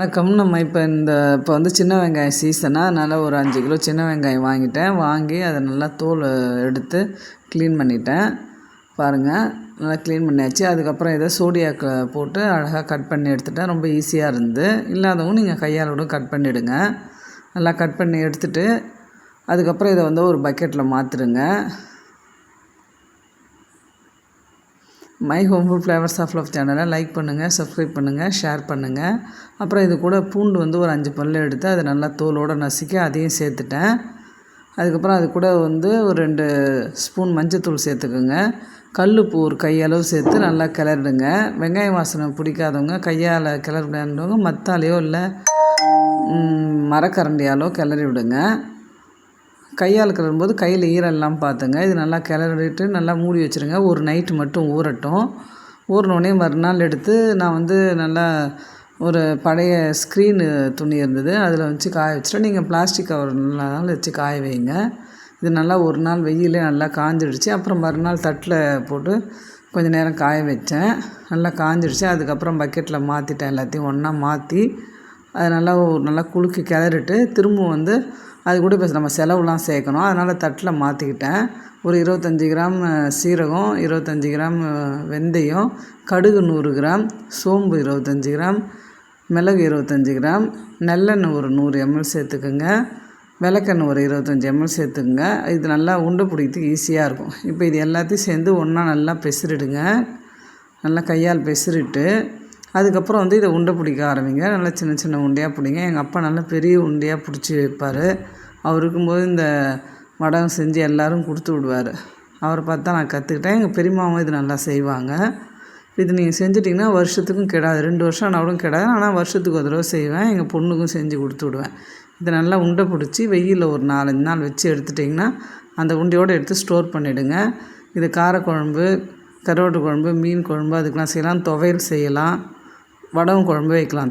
வணக்கம். நம்ம இப்போ இந்த இப்போ வந்து சின்ன வெங்காயம் சீசனாக அதனால் ஒரு அஞ்சு கிலோ சின்ன வெங்காயம் வாங்கிட்டேன். வாங்கி அதை நல்லா தோல் எடுத்து க்ளீன் பண்ணிட்டேன். பாருங்கள் நல்லா க்ளீன் பண்ணியாச்சு. அதுக்கப்புறம் இதை சோடியாக்க போட்டு அழகாக கட் பண்ணி எடுத்துட்டேன். ரொம்ப ஈஸியாக இருந்து. இல்லாதவங்க நீங்கள் கையால் கூட கட் பண்ணிவிடுங்க நல்லா கட் பண்ணி எடுத்துகிட்டு அதுக்கப்புறம் இதை வந்து ஒரு பக்கெட்டில் மாற்றுருங்க my home food flavours of love சேனலை லைக் பண்ணுங்கள் சப்ஸ்கிரைப் பண்ணுங்கள் ஷேர் பண்ணுங்கள் அப்புறம் இது கூட பூண்டு வந்து ஒரு அஞ்சு பல் எடுத்து அதை நல்லா தோலோடு நசுக்கி அதையும் சேர்த்துட்டேன். அதுக்கப்புறம் அது கூட வந்து ஒரு ரெண்டு ஸ்பூன் மஞ்சத்தூள் சேர்த்துக்குங்க. கல் ஒரு கையளவு சேர்த்து நல்லா கிளறிடுங்க. வெங்காய வாசனை பிடிக்காதவங்க கையால் கிளறிடுறவங்க மத்தாலேயோ இல்லை மரக்கரண்டியாலோ கிளறி விடுங்க கையால் கிளறும்போது கையில் ஈரெல்லாம் பார்த்துங்க இது நல்லா கிளறிட்டு நல்லா மூடி வச்சுருங்க. ஒரு நைட்டு மட்டும் ஊறட்டும். ஊறினோடனே மறுநாள் எடுத்து நான் வந்து நல்லா ஒரு பழைய ஸ்க்ரீனு துணி இருந்தது. அதில் வச்சு காய வச்சுட்டு நீங்கள் பிளாஸ்டிக் கவர் நாலு நாள் வச்சு காய வைங்க. இது நல்லா ஒரு நாள் வெயிலே நல்லா காஞ்சிடுச்சு. அப்புறம் மறுநாள் தட்டில் போட்டு கொஞ்சம் நேரம் காய வச்சேன். நல்லா காஞ்சிடுச்சு. அதுக்கப்புறம் பக்கெட்டில் மாற்றிட்டேன் எல்லாத்தையும் ஒன்றா மாற்றி அதை நல்லா நல்லா குலுக்கி கிளறிட்டு திரும்பவும் வந்து அது கூட இப்போ நம்ம செலவுலாம் சேர்க்கணும். அதனால் தட்டில் மாற்றிக்கிட்டேன் ஒரு இருபத்தஞ்சி கிராம் சீரகம் இருபத்தஞ்சி கிராம் வெந்தயம் கடுகு நூறு கிராம் சோம்பு இருபத்தஞ்சி கிராம் மிளகு இருபத்தஞ்சி கிராம் நல்லெண்ணெய் ஒரு நூறு எம்எல் சேர்த்துக்குங்க. விளக்கெண்ணெய் ஒரு இருபத்தஞ்சி எம்எல் சேர்த்துக்குங்க. இது நல்லா உண்டை பிடிக்கிறதுக்கு ஈஸியாக இருக்கும். இப்போ இது எல்லாத்தையும் சேர்ந்து ஒன்றா நல்லா பெசிரிடுங்க நல்லா கையால் பெசிரிட்டு அதுக்கப்புறம் வந்து இதை உண்டை பிடிக்க ஆரம்பிங்க. நல்லா சின்ன சின்ன உண்டையாக பிடிங்க. எங்கள் அப்பா நல்லா பெரிய உண்டையாக பிடிச்சி வைப்பார். அவர் இருக்கும்போது இந்த வடகம் செஞ்சு எல்லோரும் கொடுத்து விடுவார். அவரை பார்த்து தான் நான் கற்றுக்கிட்டேன் எங்கள் பெரியமாவும் இது நல்லா செய்வாங்க. இது நீங்கள் செஞ்சிட்டிங்கன்னா வருஷத்துக்கும் கெடாது. ரெண்டு வருஷம் ஆனாலும் கெடாது. ஆனால் வருஷத்துக்கு ஒரு தடவை செய்வேன். எங்கள் பொண்ணுக்கும் செஞ்சு கொடுத்து விடுவேன். இதை நல்லா உண்டை பிடிச்சி வெயிலில் ஒரு நாலஞ்சு நாள் வச்சு எடுத்துட்டிங்கன்னா அந்த உண்டையோடு எடுத்து ஸ்டோர் பண்ணிவிடுங்க இது காரக்குழம்பு கருவாட்டு குழம்பு மீன் குழம்பு அதுக்கெலாம் செய்யலாம். துவையல் செய்யலாம். வடகம் குழம்பு வைக்கலாம்.